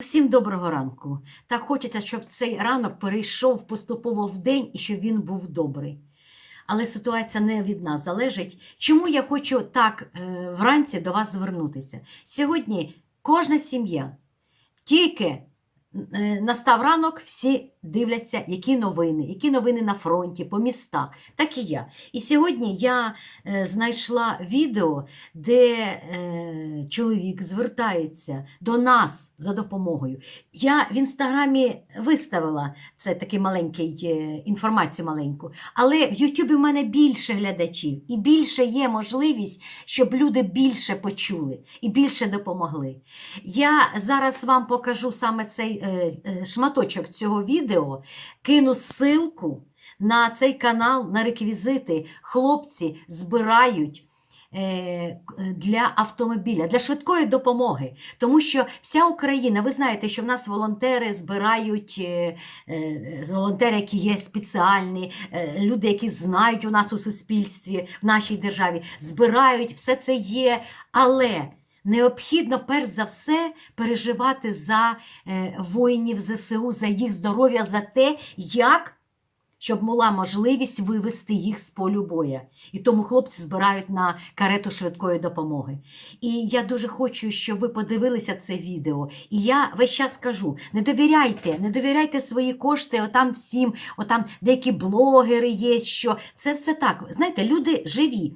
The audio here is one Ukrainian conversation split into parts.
Всім доброго ранку. Так хочеться, щоб цей ранок перейшов поступово в день і щоб він був добрий. Але ситуація не від нас залежить. Чому я хочу так е, вранці до вас звернутися? Сьогодні кожна сім'я тільки настав ранок, всі дивляться, які новини, які новини на фронті, по містах, так і я. І сьогодні я е, знайшла відео, де е, чоловік звертається до нас за допомогою. Я в інстаграмі виставила це такий маленький е, інформацію маленьку, але в Ютубі в мене більше глядачів і більше є можливість, щоб люди більше почули і більше допомогли. Я зараз вам покажу саме цей е, е, шматочок цього відео, кину ссылку на цей канал, на реквізити. Хлопці збирають. е, Для автомобіля, для швидкої допомоги. Тому що вся Україна, ви знаєте, що в нас волонтери збирають, волонтери, які є спеціальні, люди, які знають у нас у суспільстві, в нашій державі, збирають, все це є. Але необхідно, перш за все, переживати за е, воїнів ЗСУ, за їх здоров'я, за те, як. Щоб була можливість вивести їх з полю боя. І тому хлопці збирають на карету швидкої допомоги. І я дуже хочу, щоб ви подивилися це відео. І я весь час кажу: не довіряйте, не довіряйте свої кошти, отам всім, отам деякі блогери є, що це все так. Знаєте, люди живі.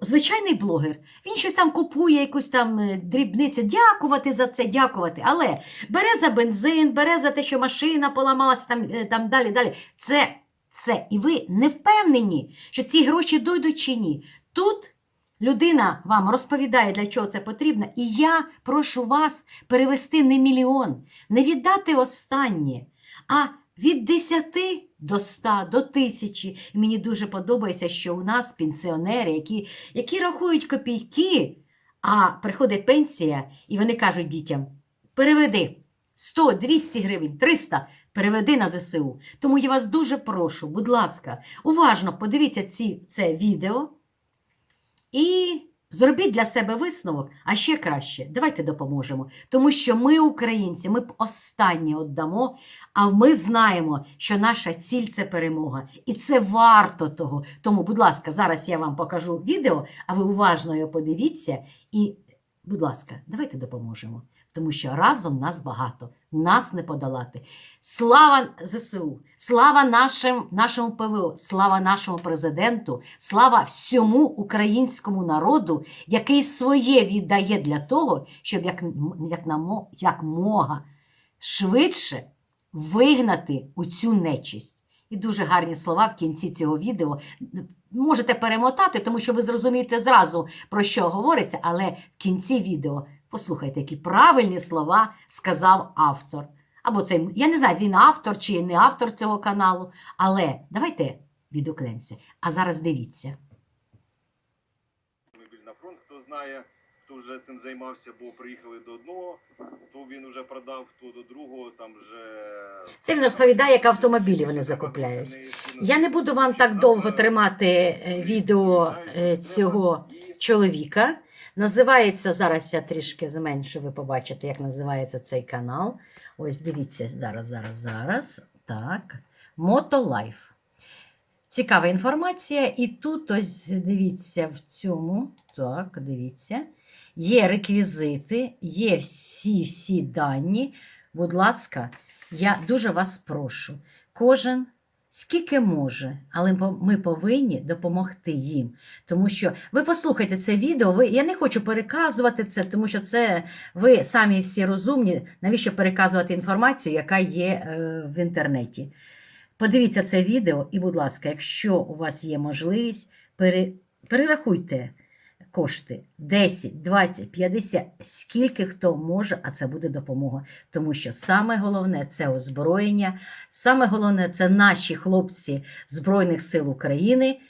Звичайний блогер, він щось там купує, якусь там е, дрібниці, дякувати за це, дякувати. Але бере за бензин, бере за те, що машина поламалася, там, е, там далі, далі. Це, це. І ви не впевнені, що ці гроші дойдуть чи ні. Тут людина вам розповідає, для чого це потрібно, і я прошу вас перевести не мільйон, не віддати останнє, а від 10 до 100, до 1000. І мені дуже подобається, що у нас пенсіонери, які, які рахують копійки, а приходить пенсія, і вони кажуть дітям: переведи 100, 200 гривень, 300, переведи на ЗСУ. Тому я вас дуже прошу, будь ласка, уважно подивіться ці, це відео і зробіть для себе висновок, а ще краще, давайте допоможемо. Тому що ми, українці, ми б останнє віддамо, а ми знаємо, що наша ціль це перемога. І це варто того. Тому, будь ласка, зараз я вам покажу відео, а ви уважно його подивіться. І, будь ласка, давайте допоможемо. Тому що разом нас багато, нас не подолати. Слава ЗСУ, слава нашим, нашому ПВО, слава нашому президенту, слава всьому українському народу, який своє віддає для того, щоб як, як, намо, як мога швидше вигнати у цю нечисть. І дуже гарні слова в кінці цього відео. Можете перемотати, тому що ви зрозумієте зразу, про що говориться, але в кінці відео послухайте, які правильні слова сказав автор. Або це, я не знаю, він автор чи не автор цього каналу, але давайте відгукнемося. А зараз дивіться. на фронт. Хто знає, хто вже цим займався, бо приїхали до одного, то він вже продав, хто до другого, там вже. Це він розповідає, як автомобілі вони закупляють. Я не буду вам так довго тримати е, відео е, цього чоловіка. Називається зараз я трішки зменшу, ви побачите, як називається цей канал. Ось дивіться зараз, зараз, зараз. Так. Мотолайф. Цікава інформація. І тут ось дивіться в цьому. Так, дивіться. Є реквізити, є всі-всі дані. Будь ласка, я дуже вас прошу. Кожен скільки може, але ми повинні допомогти їм. Тому що ви послухайте це відео. Ви, я не хочу переказувати це, тому що це ви самі всі розумні. Навіщо переказувати інформацію, яка є е, в інтернеті? Подивіться це відео, і, будь ласка, якщо у вас є можливість, пере, перерахуйте кошти 10, 20, 50, скільки хто може, а це буде допомога. Тому що саме головне це озброєння, саме головне це наші хлопці Збройних сил України,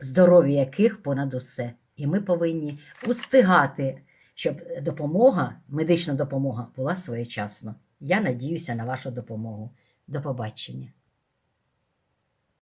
здоров'я яких понад усе. І ми повинні устигати, щоб допомога, медична допомога була своєчасна. Я надіюся на вашу допомогу. До побачення.